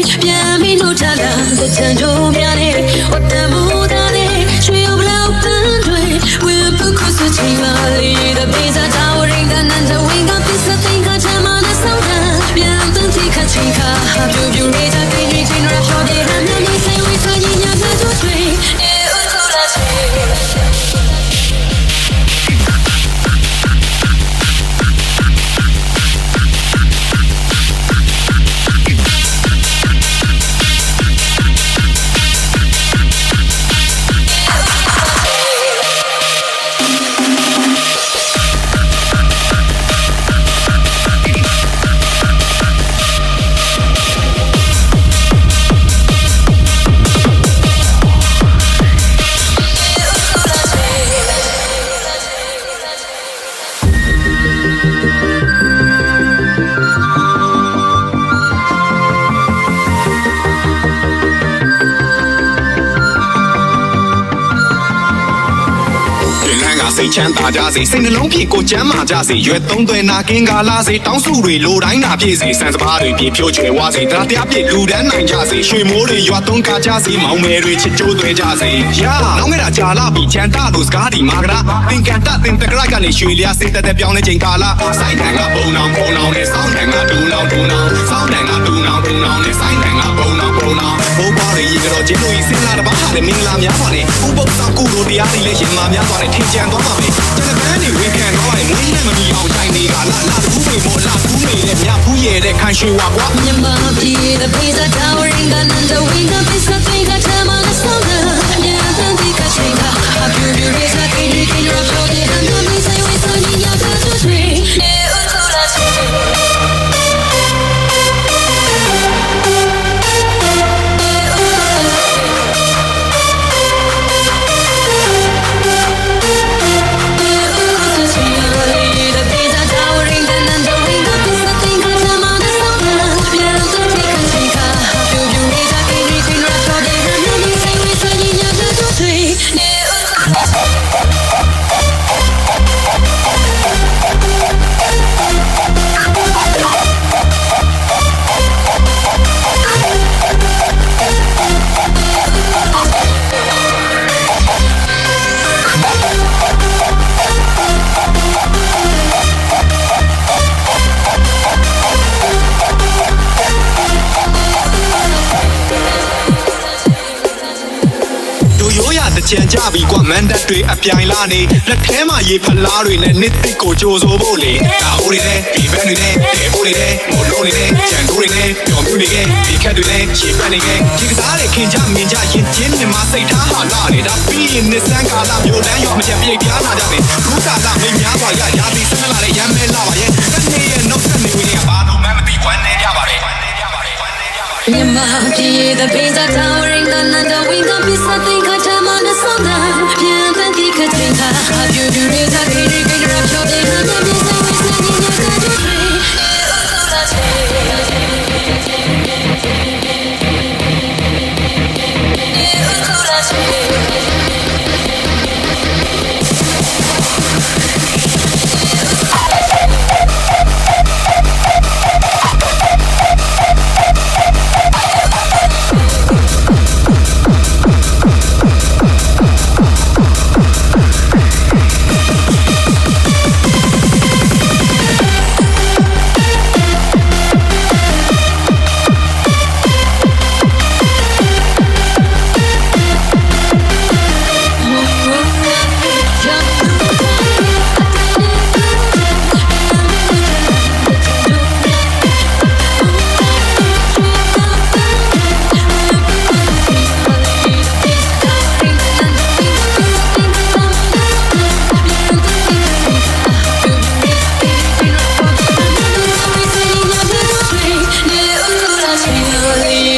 ပြန်ပြီးလို့ထားတာတန်ကြိုးများနဲ့ဝတ်တမှုသားနဲ့ရွှေဘလောက်ပန်းတွေဝေပုခုစချင်ပါလေတဲ့ စိတ်ချမ်းသာကြစေစိတ်နှလုံးဖြင့်ကိုယ်ချမ်းမာကြစေရွယ်သုံးသွဲနာကင်းကာလာစေတောင်းစုတွေလိုတိုင်းနာပြည့်စေစံစပါးတွေပြေဖြိုးချွယ်ဝါစေတရားတရားပြည့်လူတန်းနိုင်ကြစေရွှေမိုးတွေရွာသွန်းကားကြစေမောင်မယ်တွေချစ်ကြိုးသွဲကြစေရာနောင်ငယ်တာကြာလာပြီချမ်းတာတို့စကားဒီမာကရာသင်္ကန်တသင်တကရကနေရွှေလျာစိတ်သက်သက်ပြောင်းလဲချိန်ကာလာစိုင်းတန်ကပုံနောင်ပုံနောင်နဲ့စောင်းတန်ကဒူနောင်ဒူနောင်စောင်းတန်ကဒူနောင်ဒူနောင်နဲ့ တွေရေကြောချင်းတို့ဤစင်လာတပါးဟာလည်းမင်္ဂလာများပါနဲ့ဥပုသ္စာကုသိုလ်တရားတွေလည်းရှင်မာများစွာနဲ့ထင်ကြံသွားပါမယ်ကျန်တဲ့ဘန်းတွေဝေခံသွားရင်မင်းနဲ့မမီအောင်တိုင်နေကလာလာဘူးမေမို့လာဘူးမေနဲ့မြဖူးရဲ့တဲ့ခန့်ရွှေဝါကွာမြန်မာပြည် the pizza tower in the nanda wing the pizza thing ကြံကြပြီကွာမန်ဒတ်တွေအပြိုင်လာနေလက်ထဲမှာရေဖလားတွေနဲ့နှစ်သိကိုကြိုးစိုးဖို့လေတာအိုးတွေနဲ့ဒီဘန်တွေနဲ့တေဘိုးတွေနဲ့မိုးလုံးတွေနဲ့ဂျန်တိုးတွေနဲ့ပျော်မြူတွေနဲ့ဒီခက်တွေနဲ့ရှေ့ပတ်နေခဲ့ဒီကစားတွေခင်ကြမြင်ကြရင်ချင်းမြင်မစိတ်ထားဟာလာနေဒါပြီးရင်နှစ်ဆန်းကာလမျိုးတန်းရောမချက်ပြေးပြားလာကြတယ်ခုကာလမိများစွာရရာပြီးဆန်းလာတဲ့ရမ်းမဲလာပါရဲ့တစ်နေ့ရဲ့နှုတ်ဆက်နေဝင်ကဘာလို့မှမသိဝမ်းနေကြပါလေဝမ်းနေကြပါလေဝမ်းနေကြပါလေမြန်မာပြည် the pizza tower in the on to something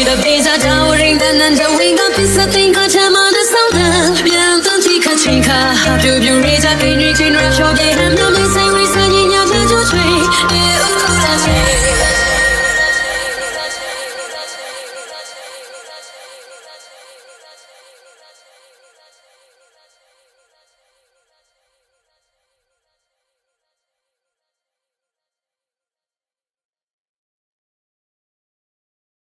The pizza tower in the nanda wing the pizza thing that time on the song ပြန်သွန်တိခချင်းခါပြူပြူရေးကြကိန်းကြီးချင်းရရှော့ပြေ